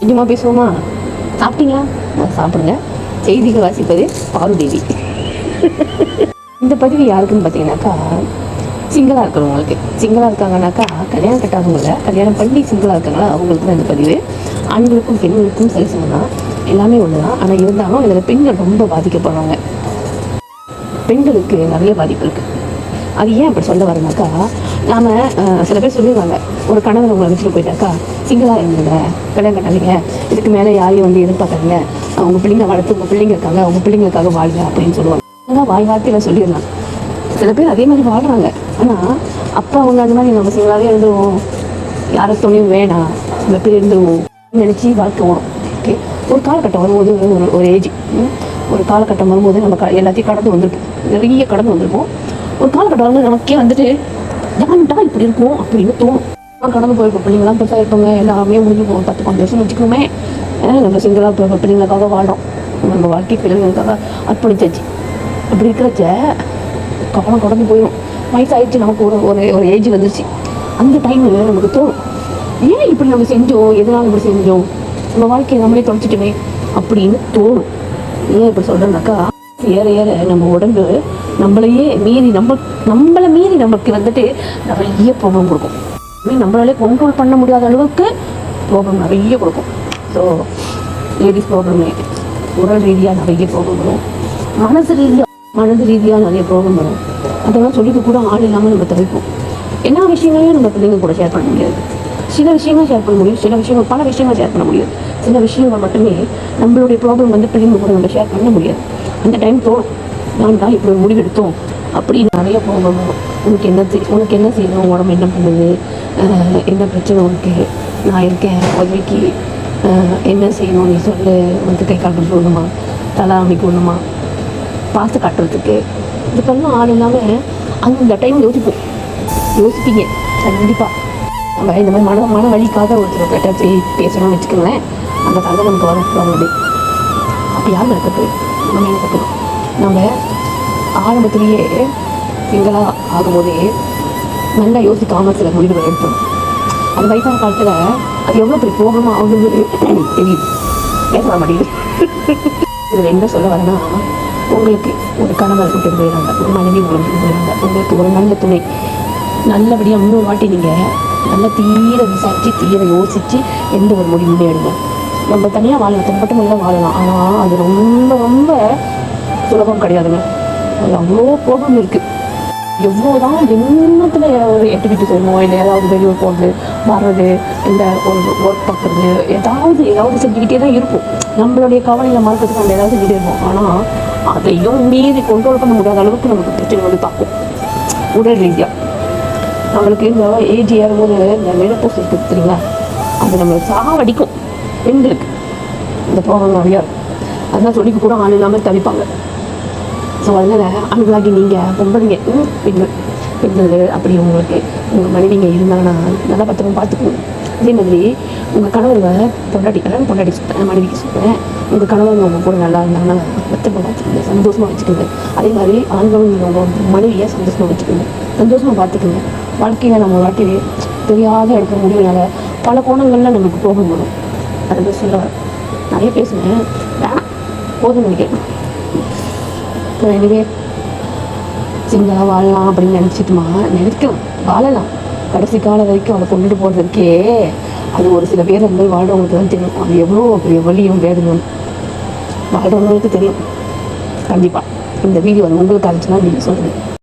கொஞ்சமாக பேசுவோமா? சாப்பிட்டீங்களா? சாப்பிடுங்க. செய்திகள் வாசிப்பது பாருதேவி இந்த பதிவு யாருக்குன்னு பார்த்தீங்கன்னாக்கா சிங்கிளாக இருக்கிறவங்களுக்கு. சிங்கிளாக இருக்காங்கனாக்கா கல்யாணம் கட்டாதவங்கள கல்யாணம் பண்ணி சிங்கிளாக இருக்காங்களா அவங்களுக்கு தான் இந்த பதிவு. ஆண்களுக்கும் பெண்களுக்கும் சரி சமம் எல்லாமே ஒன்று தான் ஆனால் இருந்தாலும் இதில் பெண்கள் ரொம்ப பாதிக்கப்படுறாங்க பெண்களுக்கு நிறைய பாதிப்பு இருக்குது அது ஏன் அப்படி சொல்ல வரேனாக்கா நாம் சில பேர் சொல்லிடுவாங்க ஒரு கணவர் உங்களை விட்டுட்டு போயிட்டாக்கா சிங்கிளாக இருந்துங்க கல்யாணம் கட்டாதீங்க இதுக்கு மேலே யாரையும் வந்து எதிர்பார்க்காதீங்க அவங்க பிள்ளைங்க வளர்த்து உங்கள் பிள்ளைங்க இருக்காங்க அவங்க பிள்ளைங்களுக்காக வாழுங்க அப்படின்னு சொல்லுவாங்க. வாய் வார்த்தையில் சொல்லிடலாம். சில பேர் அதே மாதிரி வாழ்கிறாங்க ஆனால் அப்பா அவங்க அந்த மாதிரி நம்ம சிங்களாகவே இருந்துருவோம். யாரை துணையும் வேணாம். நம்ம பேர் இருந்துருவோம். நினச்சி வாழ்க்கை வரும் ஓகே? ஒரு காலகட்டம் வரும்போது ஒரு ஒரு ஏஜ் ஒரு காலகட்டம் வரும்போது நம்ம க- எல்லாத்தையும் கடந்து வந்திருப்போம். நிறைய கடந்து வந்திருப்போம். ஒரு காலகட்டம் வரும்போது நமக்கே வந்துட்டு ஏன்டா இப்படி இருக்கும்? அப்படின்னு தோணும். கடந்து போயிருப்போம் பிள்ளைங்களாம் பெருசாக இருப்பாங்க எல்லாமே முடிஞ்சு போகும். பத்து பன்னெண்டு வருஷம் வச்சுக்கோமே நம்ம சிங்கிளாக இப்போ பிள்ளைங்களுக்காக வாழ்றோம். நம்ம வாழ்க்கை பிள்ளைங்களுக்காக அர்ப்பணிச்சாச்சு. அப்படி இருக்கிறச்ச கவனம் கடந்து போயிடும் வயசாயிடுச்சு நமக்கு ஒரு ஒரு ஒரு ஏஜ் வந்துருச்சு. அந்த டைமில் நமக்கு தோணும். ஏன் இப்படி நம்ம செஞ்சோம்? எதனால் இப்படி செஞ்சோம்? நம்ம வாழ்க்கையை நம்மளே தொலைச்சிட்டுமே அப்படின்னு தோணும். ஏன் இப்படி சொல்கிறேன்னாக்கா ஏற ஏற நம்ம உடம்பு நம்மளையே மீறி நம்ம நம்மளை மீறி நமக்கு வந்துட்டு நிறைய ப்ராப்ளம் கொடுக்கும். நம்மளாலே கண்ட்ரோல் பண்ண முடியாத அளவுக்கு ப்ராப்ளம் நிறைய கொடுக்கும். ஸோ லேடிஸ் ப்ராப்ளமே உடல் ரீதியாக நிறைய ப்ராப்ளம் வரும். மனசு ரீதியாக மனது ரீதியாக நிறைய ப்ராப்ளம் வரும். அதெல்லாம் சொல்லிக்க கூட ஆள் இல்லாமல் நம்ம தவிப்போம். எல்லா விஷயங்களையும் நம்ம பிள்ளைங்க கூட ஷேர் பண்ண முடியாது. சில விஷயங்கள் ஷேர் பண்ண முடியும். சில விஷயங்கள் பல விஷயங்கள் ஷேர் பண்ண முடியாது. சில விஷயங்கள் மட்டுமே நம்மளுடைய ப்ராப்ளம் வந்து பிள்ளைங்க கூட நம்ம ஷேர் பண்ண முடியாது. அந்த டைம் தோணும் நான் தான் இப்படி ஒரு அப்படி நிறைய போகணும் உனக்கு என்ன உனக்கு என்ன செய்யணும்? உடம்பு என்ன பண்ணுது? என்ன பிரச்சனை உனக்கு? நான் இருக்கேன். உதவிக்கு என்ன செய்யணும்? நீ சொல்லு. உனக்கு கை காட்டு சொல்லணுமா தலை அமைக்க அமைக்கணுமா பாச காட்டுறதுக்கு. இதுக்கெல்லாம் ஆள் இல்லாமல் அந்த டைம் யோசிப்போம். யோசிப்பீங்க. கண்டிப்பாக நம்ம இந்த மாதிரி மன மன வழிக்காக ஒருத்தர் கிட்ட போய் பேசணும்னு வச்சுக்கோங்களேன். அந்த கதை நமக்கு வரும். அப்படி. அப்போ யார் நடக்கிறது நம்ம என்ன கற்றுக்கணும் நம்ம ஆரம்பத்திலேயே சிங்களாக ஆகும்போதே நல்லா யோசிக்காமல் சில முடிவுகள் எடுத்தோம். அந்த வயசான காலத்தில் அது எவ்வளோ பெரிய ப்ராப்ளமாக ஆகுது தெரியுது. பேச மாட்டேங்குது இதில் என்ன சொல்ல வரேன்னா உங்களுக்கு ஒரு கணவர் விட்டு போயிடறாங்க ஒரு மனைவி உங்களுக்கு விட்டு உங்களுக்கு ஒரு நல்ல துணை. நல்லபடியாக இன்னொரு வாட்டி நீங்கள் நல்லா தீர விசாரித்து தீர யோசித்து எந்த ஒரு முடிவுமே எடுங்க நம்ம தனியாக வாழலாம் தனிப்பட்ட முறையில் வாழலாம். ஆனால் அது ரொம்ப ரொம்ப சுலபம் கிடையாதுங்க. அது அவ்வளோ ப்ராப்ளம் இருக்குது எவ்வளோதான் என்னத்தில் ஒரு விட்டு செய்யணும் இல்லை ஏதாவது வெளியூர் போகிறது வர்றது இல்லை ஒரு ஒர்க் பார்க்குறது ஏதாவது ஏதாவது செஞ்சுக்கிட்டே தான் இருப்போம். நம்மளுடைய கவலையில் மறக்கிறதுக்கு நம்ம ஏதாவது செஞ்சுட்டே இருப்போம். ஆனால் அதையும் மீறி கண்ட்ரோல் பண்ண முடியாத அளவுக்கு நமக்கு பிரச்சனை வந்து தாக்கும். உடல் ரீதியாக நம்மளுக்கு இந்த ஏஜ் ஏறும்போது இந்த மெனப்போஸ் இருக்குது தெரியுங்களா? அது நம்மளை சாவடிக்கும். பெண்களுக்கு. இந்த ப்ராப்ளம் நிறையா இருக்கும் அதெல்லாம் சொல்லிக்க கூட ஆள் இல்லாமல் தவிப்பாங்க. ஸோ அதனால் ஆண்களாகி நீங்கள் ஒன்பதுங்க பெண்கள் பெண்கள் அப்படி உங்களுக்கு உங்கள் மனைவிங்க இருந்தாங்கன்னா நல்லா பத்திரமா பார்த்துக்கணும். அதே மாதிரி உங்கள் கணவருங்க பொண்டாட்டி கல்யாணம் பொண்டாட்டி சொல்கிறேன் மனைவிக்கு சொல்கிறேன் உங்கள் கணவருங்க உங்கள் கூட நல்லா இருந்தாங்கன்னா பத்திரமா பார்த்துக்கோங்க சந்தோஷமாக வச்சுக்கோங்க. அதே மாதிரி ஆண்களும் நீங்கள் உங்கள் மனைவியை சந்தோஷமாக வச்சுக்கோங்க. சந்தோஷமாக பார்த்துக்கோங்க. வாழ்க்கையில் நம்ம வாட்டி தெரியாத எடுக்க முடியனால பல கோணங்களில் நமக்கு போக முடியும். அதை சொல்ல வரேன். நிறைய பேசுனேன். வேணாம் போதும் நினைக்கிறேன். ஸோ எனவே சிங்கிளாக வாழலாம் அப்படின்னு நினச்சிட்டுமா? நினைக்கலாம். வாழலாம். கடைசி காலம் வரைக்கும் அதை கொண்டுட்டு போகிறதுக்கே அது ஒரு சில பேர் அந்த மாதிரி தான் தெரியும். அது எவ்வளோ பெரிய வலியும் வேதனும் வாழ்கிறவங்களுக்கு தெரியும். கண்டிப்பாக இந்த வீடியோ வந்து உங்களுக்கு அனுப்பிச்சுன்னா நீங்கள் சொல்லுங்கள்